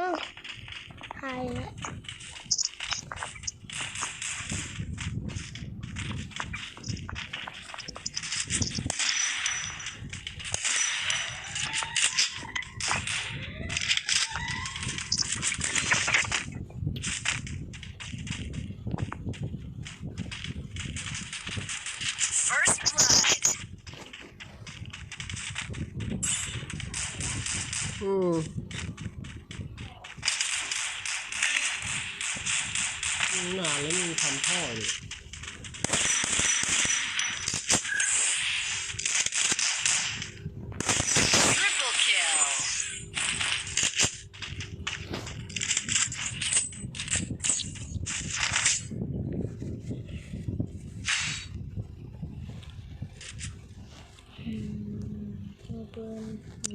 Oh. Hi. Hmm. นานแล้วมีงทำท่ออยู่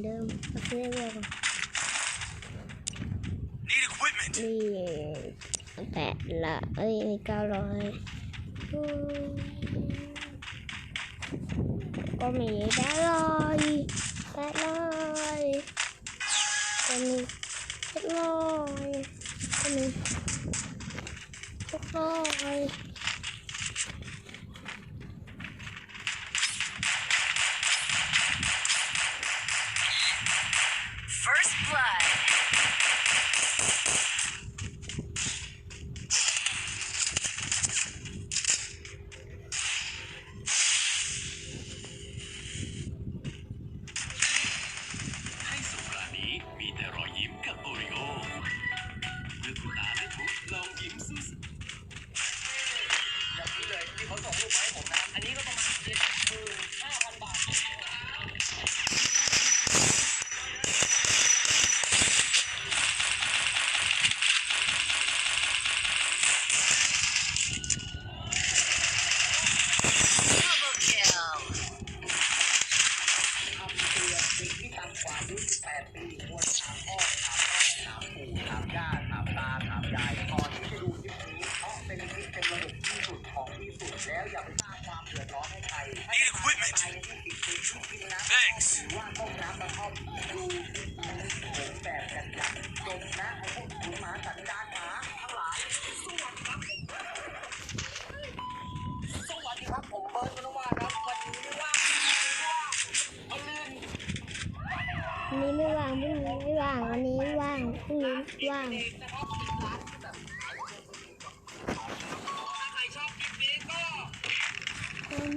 เดิมโอเคเรียบร้อย Need equipment. Yeah. Mẹ là ơi cao rồi. Con mày đã rồi Đã rồi Con mày Chết rồi Con mày Chết rồi First blood. แล้วอย่าไปสร้างความเดือดร้อนให้ใครให้ Need equipment. ใครที่ติดติดชุกินน้ำ Thanks. หรือว่าต้มน้ำกระท่อมดูผมแบบจัดจัดจนนะไอ้พวกหมูหมาสันดานหมาทั้งหลายสวัสดีครับสวัสดีครับผมเบิร์ดมนุว่าครับวันนี้ไม่ว่างไม่ว่างเอาลืมวันนี้ไม่ว่างพรุ่งนี้ไม่ว่างวันนี้ว่างพรุ่งนี้ว่างเองนะครับ คุ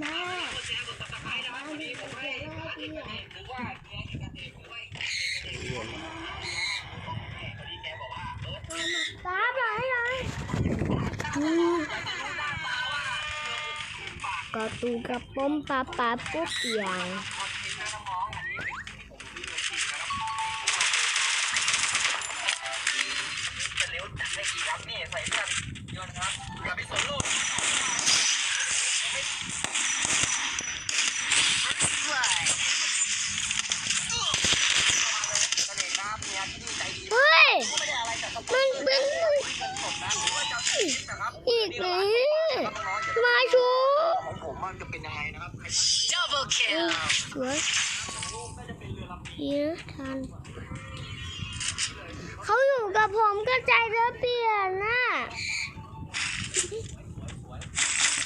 ตาไหนเลยก็ตูกับป้อมปลาปลาปุ๊บอย่าง ยังไงนะครับ Double kill. สวยเยอะทันเขาอยู่กับผมก็ใจเริ่มเปลี่ยนน่ะ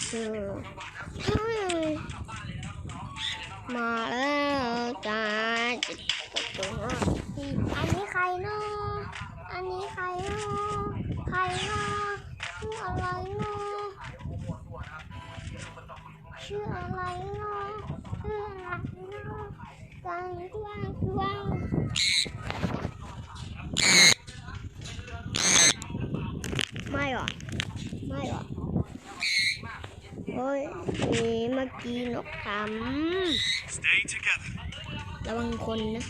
เออเฮ้ยมาแล้วจ้าจิตตัวอันนี้ใครเนาะอันนี้ใครเนาะใครเนาะชื่ออะไรเนาะ ชื่ออะไรเนาะชื่ออะไรเนาะกังกวางกวางไม่หรอไม่หรอโอ้ยนี่เมื่อกี้นกทำระวังคนนะ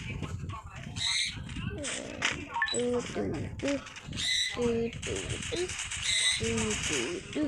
ตื้อตื้อตื้อตื้อตื้อตื้อตื้อ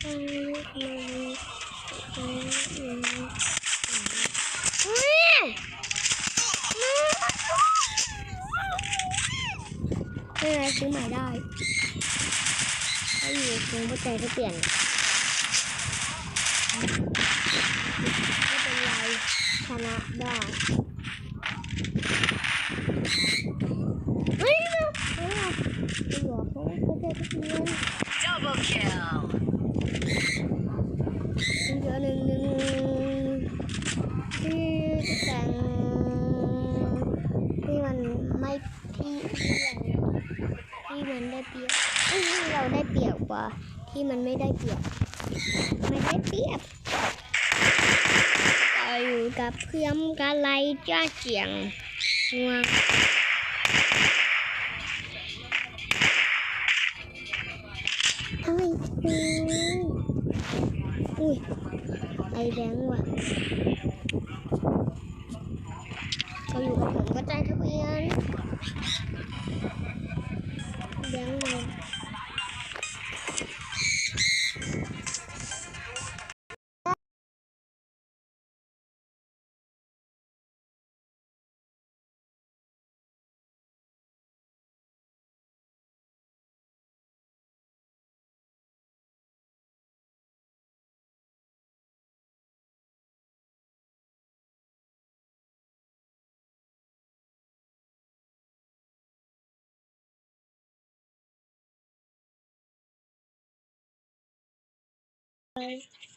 ได้เพื่อเปลี่ยนเพื่อเปลี่ยนให้มันอุ้ยไม่เป็นไรซื้อใหม่ได้ถ้าอยู่คงเข้าใจถ้าเปลี่ยนไม่เป็นไรชนะได้เฮ้ยไม่เอาไม่เอาไม่บอกเขาเขาจะทุเรียน Double kill. เยอะหนึ่งหนึ่งที่แต่งที่มันไม่ที่ที่ที่มัน ได้เปรียบเราได้เปรียบกว่า ที่มันไม่ได้เปรียบ ไม่ได้เปรียบเราอยู่กับเพื่อนกะไลจ้าเจียงงวงเอ้ยอุ้ยไอแบงค์ว่ะ เ